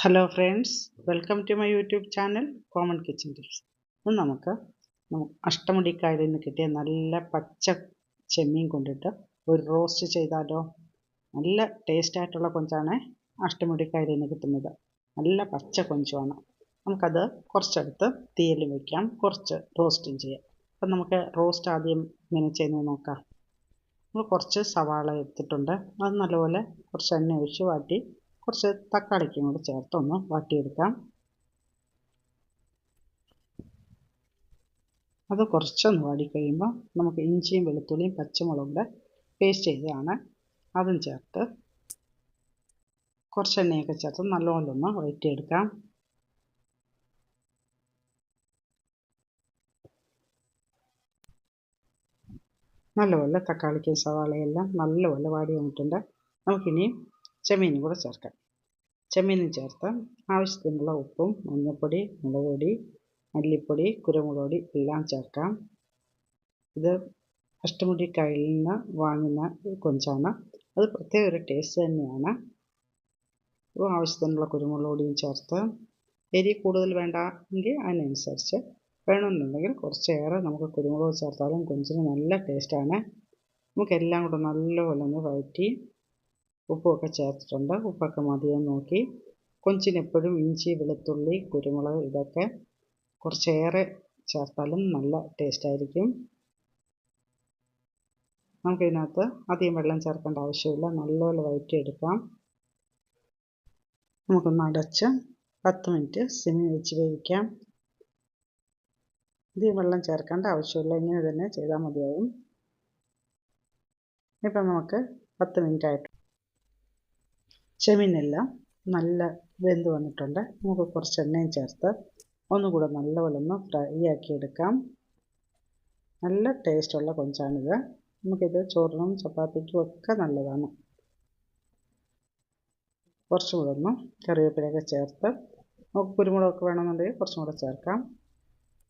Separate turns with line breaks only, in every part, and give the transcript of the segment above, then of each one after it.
Hello friends welcome to my YouTube channel common kitchen tips ഇന്ന് നമുക്ക് അഷ്ടമുടിക്കായലിൽ നിന്ന് കിട്ടിയ നല്ല പച്ച ചെമ്മീൻ കൊണ്ടിട്ട് ഒരു റോസ്റ്റ് ചെയ്താലോ? നല്ല ടേസ്റ്റ് ആയിട്ടുള്ള കൊഞ്ചാണ് അഷ്ടമുടിക്കായലിൽ നിന്ന് കിട്ടുന്നത്. നല്ല പച്ച കൊഞ്ചുമാണ്. നമുക്കത് കുറച്ചെടുത്ത് തീയലും വയ്ക്കാം കുറച്ച് റോസ്റ്റും ചെയ്യാം. അപ്പം നമുക്ക് റോസ്റ്റ് ആദ്യം ഇങ്ങനെ ചെയ്യുന്നത് നോക്കാം. നമ്മൾ കുറച്ച് സവാള എടുത്തിട്ടുണ്ട്. അത് നല്ലപോലെ കുറച്ച് എണ്ണ ഒഴിച്ച് വാട്ടി കുറച്ച് തക്കാളിക്കും കൂടി ചേർത്തൊന്ന് വാട്ടിയെടുക്കാം. അത് കുറച്ചൊന്ന് വാടി കഴിയുമ്പോൾ നമുക്ക് ഇഞ്ചിയും വെളുത്തുള്ളിയും പച്ചമുളകും പേസ്റ്റ് ചെയ്തതാണ്. അതും ചേർത്ത് കുറച്ച് എണ്ണയൊക്കെ ചേർത്ത് നല്ലപോലെ ഒന്ന് വഴറ്റിയെടുക്കാം. നല്ലപോലെ തക്കാളിക്കും സവാളയെല്ലാം നല്ലപോലെ വാടി വന്നിട്ടുണ്ട്. നമുക്കിനി ചെമ്മീനും കൂടെ ചേർക്കാം. ചെമ്മീനും ചേർത്ത് ആവശ്യത്തിനുള്ള ഉപ്പും മഞ്ഞൾപ്പൊടി മുളക് പൊടി മല്ലിപ്പൊടി കുരുമുളക് പൊടി എല്ലാം ചേർക്കാം. ഇത് അഷ്ടമുടി കയ്യിൽ നിന്ന് വാങ്ങുന്ന കൊഞ്ചാണ്. അത് പ്രത്യേക ഒരു ടേസ്റ്റ് തന്നെയാണ്. അപ്പോൾ ആവശ്യത്തിനുള്ള കുരുമുളക് പൊടിയും ചേർത്ത് എരി കൂടുതൽ വേണ്ട എങ്കിൽ അതിനനുസരിച്ച് വേണമെന്നുണ്ടെങ്കിൽ കുറച്ചേറെ നമുക്ക് കുരുമുളക് ചേർത്താലും കൊഞ്ചിന് നല്ല ടേസ്റ്റാണ് നമുക്കെല്ലാം കൂടെ നല്ലപോലെ ഒന്ന് വഴറ്റി ഉപ്പുമൊക്കെ ചേർത്തിട്ടുണ്ട്. ഉപ്പൊക്കെ മതിയോ നോക്കി. കൊഞ്ചിനെപ്പോഴും ഇഞ്ചി വെളുത്തുള്ളി കുരുമുളക് ഇതൊക്കെ കുറച്ചേറെ ചേർത്താലും നല്ല ടേസ്റ്റ് ആയിരിക്കും നമുക്കിതിനകത്ത് അധികം വെള്ളം ചേർക്കേണ്ട ആവശ്യമില്ല. നല്ലപോലെ എടുക്കാം നമുക്കൊന്ന് അടച്ച് പത്ത് മിനിറ്റ് സിമി വെച്ച് വേവിക്കാം. അധികം വെള്ളം ചേർക്കേണ്ട ആവശ്യമില്ല. ഇങ്ങനെ തന്നെ ചെയ്താൽ മതിയാവും. ഇപ്പം നമുക്ക് പത്ത് മിനിറ്റ് ആയിട്ട് ചെമീനെല്ലാം നല്ല വെന്ത് വന്നിട്ടുണ്ട്. നമുക്ക് കുറച്ച് എണ്ണയും ചേർത്ത് ഒന്നുകൂടെ നല്ലപോലെ ഒന്ന് ഫ്രൈ ആക്കി എടുക്കാം നല്ല ടേസ്റ്റുള്ള കൊഞ്ചാണിത്. നമുക്കിത് ചോറിനും ചപ്പാത്തിക്കും ഒക്കെ നല്ലതാണ്. കുറച്ചും കൂടെ ഒന്ന് കറിവേപ്പിലൊക്കെ ചേർത്ത് നമുക്ക് കുരുമുളകൊക്കെ വേണമെന്നുണ്ടെങ്കിൽ കുറച്ചും കൂടെ ചേർക്കാം.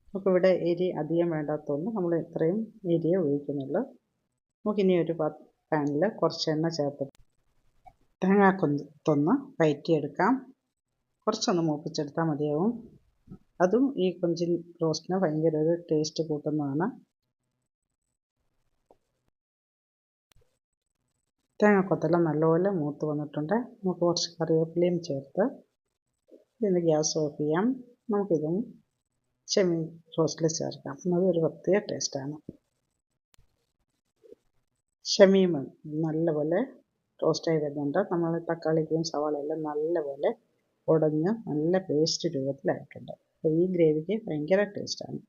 നമുക്കിവിടെ എരി അധികം വേണ്ടാത്തതുകൊണ്ട് നമ്മൾ ഇത്രയും എരിയെ ഉപയോഗിക്കുന്നുള്ളൂ. നമുക്കിനി ഒരു പാനിൽ കുറച്ച് എണ്ണ ചേർത്ത് തേങ്ങാക്കൊത്തൊന്ന് വയറ്റിയെടുക്കാം. കുറച്ചൊന്ന് മൂപ്പിച്ചെടുത്താൽ മതിയാവും. അതും ഈ കൊഞ്ചിൻ റോസ്റ്റിന് ഭയങ്കര ഒരു ടേസ്റ്റ് കൂട്ടുന്നതാണ്. തേങ്ങാക്കൊത്തെല്ലാം നല്ലപോലെ മൂത്ത് വന്നിട്ടുണ്ട്. നമുക്ക് കുറച്ച് കറിവേപ്പിലയും ചേർത്ത് ഇതിന് ഗ്യാസ് ഓഫ് ചെയ്യാം. നമുക്കിതും ചെമ്മീൻ റോസ്റ്റിൽ ചേർക്കാം. അതൊരു പ്രത്യേക ടേസ്റ്റാണ് ചെമ്മീൻ നല്ലപോലെ റോസ്റ്റായി വരുന്നുണ്ട്. നമ്മൾ തക്കാളിക്കും സവാളയെല്ലാം നല്ലപോലെ ഉടഞ്ഞ് നല്ല പേസ്റ്റ് രൂപത്തിലായിട്ടുണ്ട് അപ്പോൾ ഈ ഗ്രേവിക്ക് ഭയങ്കര ടേസ്റ്റാണ്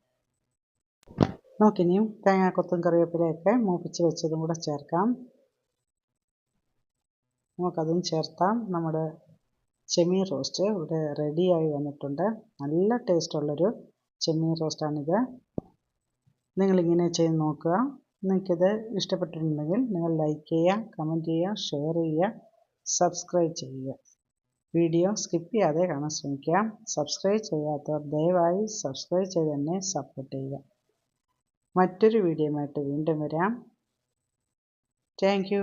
നമുക്കിനിയും തേങ്ങാക്കൊത്തും കറിവേപ്പിലയൊക്കെ മൂപ്പിച്ച് വെച്ചതും കൂടെ ചേർക്കാം. നമുക്കതും ചേർത്താം. നമ്മുടെ ചെമ്മീൻ റോസ്റ്റ് ഇവിടെ റെഡിയായി വന്നിട്ടുണ്ട്. നല്ല ടേസ്റ്റുള്ളൊരു ചെമ്മീൻ റോസ്റ്റാണിത് നിങ്ങളിങ്ങനെ ചെയ്ത് നോക്കുക. നിങ്ങൾക്കിത് ഇഷ്ടപ്പെട്ടിട്ടുണ്ടെങ്കിൽ നിങ്ങൾ ലൈക്ക് ചെയ്യുക കമന്റ് ചെയ്യുക ഷെയർ ചെയ്യുക സബ്സ്ക്രൈബ് ചെയ്യുക. വീഡിയോ സ്കിപ്പ് ചെയ്യാതെ കാണാൻ ശ്രമിക്കുക. സബ്സ്ക്രൈബ് ചെയ്യാത്തവർ ദയവായി സബ്സ്ക്രൈബ് ചെയ്ത് തന്നെ സപ്പോർട്ട് ചെയ്യുക. മറ്റൊരു വീഡിയോയുമായിട്ട് വീണ്ടും വരാം. താങ്ക്